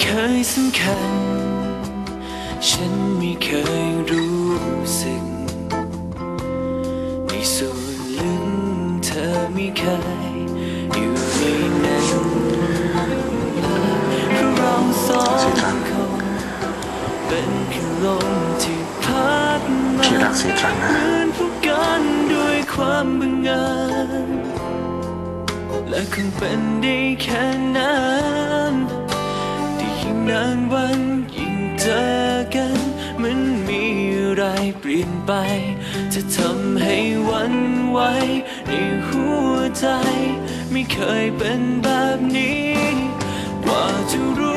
เคยสำคัญ ฉันไม่เคยรู้สึก ในส่วนลึกเธอไม่เคยอยู่ในนั้นเพราะเราสองคนเป็นแค่ลมที่พัดมาพี่รักสีตรังนะเหมือนพบกันด้วยความบังเอิญและคงเป็นได้แค่นั้น นานวันยิ่งเจอกันเหมันมีอะไรเปลี่ยนไป จะทำให้วันไหวในหัวใจ ไม่เคยเป็นแบบนี้ กว่าจะรู้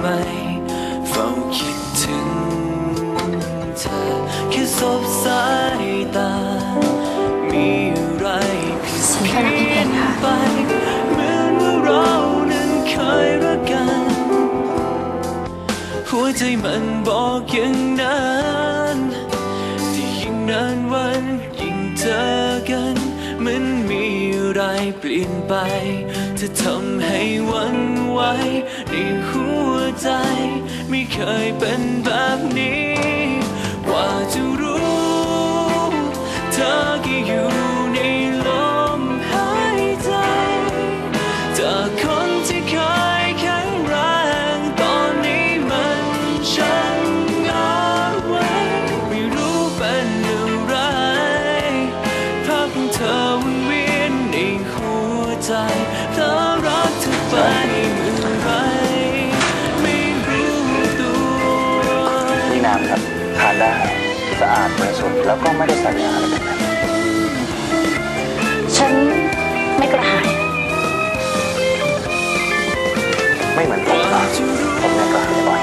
ทำไมเฝ้าคิดถึงเธอแค่สบสายตา มีอะไรผิดฉันก็รักพี่เพชรค่ะไป เหมือนว่าเรานั้นเคยรักกัน หัวใจมันบอกอย่างนั้นที่ยิ่งนานวันยิ่งเจอกัน มันมีอะไรเปลี่ยนไป จะทำให้วันไหวในหัวใจ ไม่เคยเป็นแบบนี้กว่าจะรู้ เธอก็อยู่ แล้วก็ไม่ได้ใส่ยาอะไรแบบนั้นฉันไม่กระหาย ไม่เหมือนผมนะผมเนี่ยกระหายบ่อย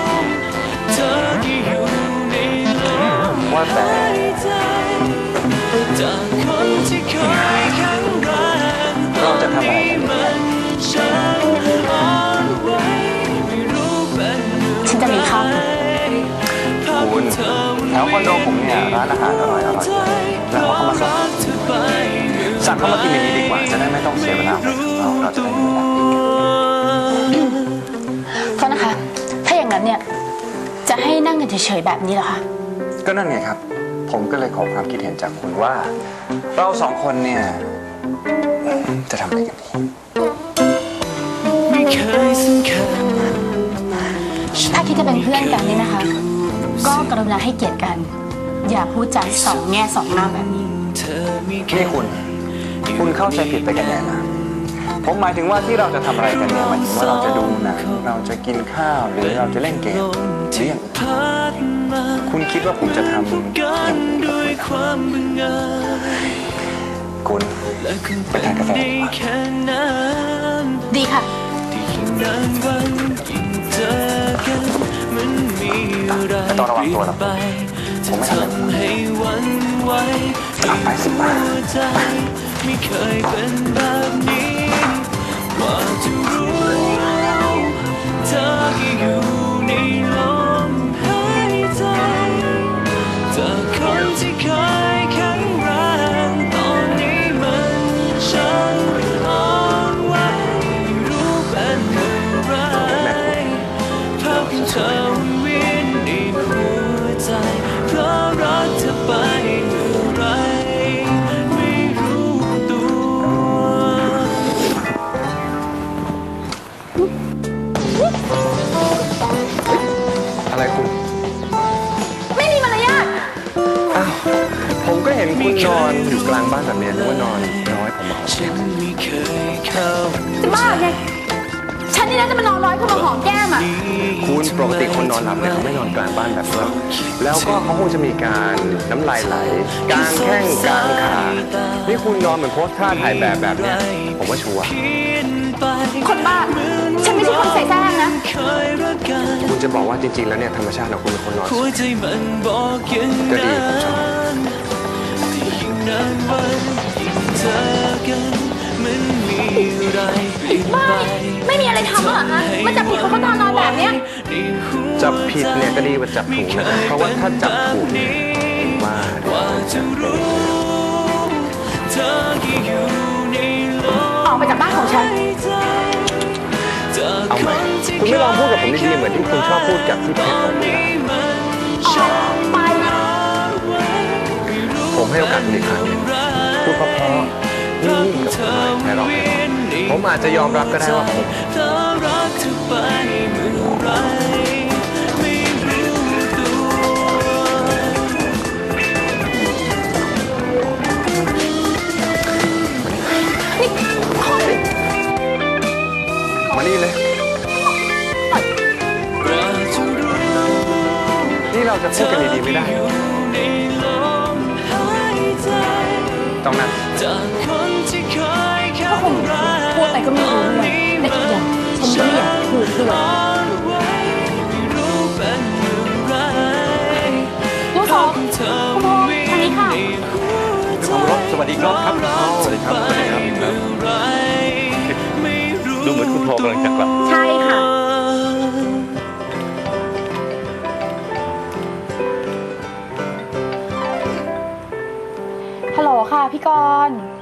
เธอที่อยู่ในลมว่าแต่หายใจจากคนที่เคยแข็งแรงเราจะทำอะไรกันดี แถวคอนโดผมเนี่ยร้านอาหารอร่อยอร่อยเยอะแล้วเขาเข้ามาส่งสั่งเข้ามากินในนี้ดีกว่า จะได้ไม่ต้องเสียเวลาไปข้างนอกเราจะได้ไม่ได้โทษนะคะ ถ้าอย่างนั้นเนี่ย จะให้นั่งกันเฉยๆแบบนี้เหรอคะ ก็นั่นไงครับ ผมก็เลยขอความคิดเห็นจากคุณว่า เราสองคนเนี่ย จะทำอะไรกันดีไม่เคยสำคัญถ้าคิดจะเป็นเพื่อนกันนี่นะคะ ก็กรุณาให้เกียรติกัน อย่าพูดจาสองแง่สองงามแบบนี้เธอไม่เคนี่ยคุณ คุณเข้าใจผิดไปกันใหญ่นะผมหมายถึงว่าที่เราจะทำอะไรกันเนี่ยหมายถึงว่าเราจะดูหนังเราจะกินข้าวหรือเราจะเล่นเกมหรืออย่างอื่นพัดมาคุณคิดว่าผมจะทำอย่างกัอื่นนกับด้วยคคุณวามบังเอิญคุณและคงเป็นได้แค่นั้นดีค่ะ ไรไม่ต้องระวังเปลี่ตัวยนนะไปผจะมไม่ทำอะไรทำให้หวันไหวเอาไปสิบบาทหัวใจไม่เคยเป็นแบบนี้กว่าจะรู้เธอก็อยู่ในลมหายใจจากคนที่เคยแข็งแรงตอนนี้มันช่างอ่อนไหวไม่รู้เป็นอะไรภาพของเธอ นคุณนอนอยู่กลางบ้านแบบนี้นึกว่านอนนอนให้ผมมาหอมฉันไม่เคยเข้าจะบ้าไงฉันนี่นะจะมานอนร้อยคุณมาหอมแก้มอะคุณปกติคนนอนหลับเนี่ยเขาไม่นอนกลางบ้านแบบนี้แล้วก็เขาคงจะมีการน้ำลายไหลกลางแข้งกลางขานี่คุณนอนเหมือนโพสท่าถ่ายแบบแบบเนี้ยผมว่าชัวร์คนบ้าฉันไม่ใช่คนใส่แซ่งนะเคยรักกันคุณจะบอกว่าจริงๆแล้วเนี่ยธรรมชาติของคุณเป็นคนนอนหัวใจมันบอกอย่างก็ดีนั้ผมชอบ นที่ยิ่งนานวันยิ่งเจอกันมันมีอะไรเปลี่ยนไปไม่มีอะไรทำเหรอฮะมาจับผิดเขาก็ตอนนอนแบบเนี้ยจับผิดเนี่ยก็ดีกว่าจับถูกนะเพราะว่าถ้าจับถูกเนี่ยผมว่ากว่าจะรู้เธอที่อยู่ในโลกออกไปจากบ้านของฉัน เอาใหม่คุณไม่ลองพูดกับผมดีๆเหมือนที่คุณชอบพูดกับพี่เพชรผมเลยนะออกไป ผมให้โอกาสคุณอีกครั้งหนึ่งพูดเพราะๆนิ่งๆกับผมหน่อยแค่ร้องเพลงผมอาจจะยอมรับก็ได้ว่าผมเธอรักเธอไปเมื่อไรไม่รู้ตัวมานี่เลยกว่าจะรู้นี่เราจะพูดกันดีๆไม่ได้ ต้องนั่นจากคนที่เคยเข้าก็คงพูดไปก็ไม่รู้เรื่องแต่อีกอย่างฉันไม่อยากพูดด้วยไว้ไม่รู้เป็นเมื่อไรลูกสองคุณพ่อทางนี้ค่ะของรถสวัสดีครับครับสวัสดีครับสวัสดีครับครับดูเหมือนคุณพ่อกำลังจะกลับใช่ พี่กรณ์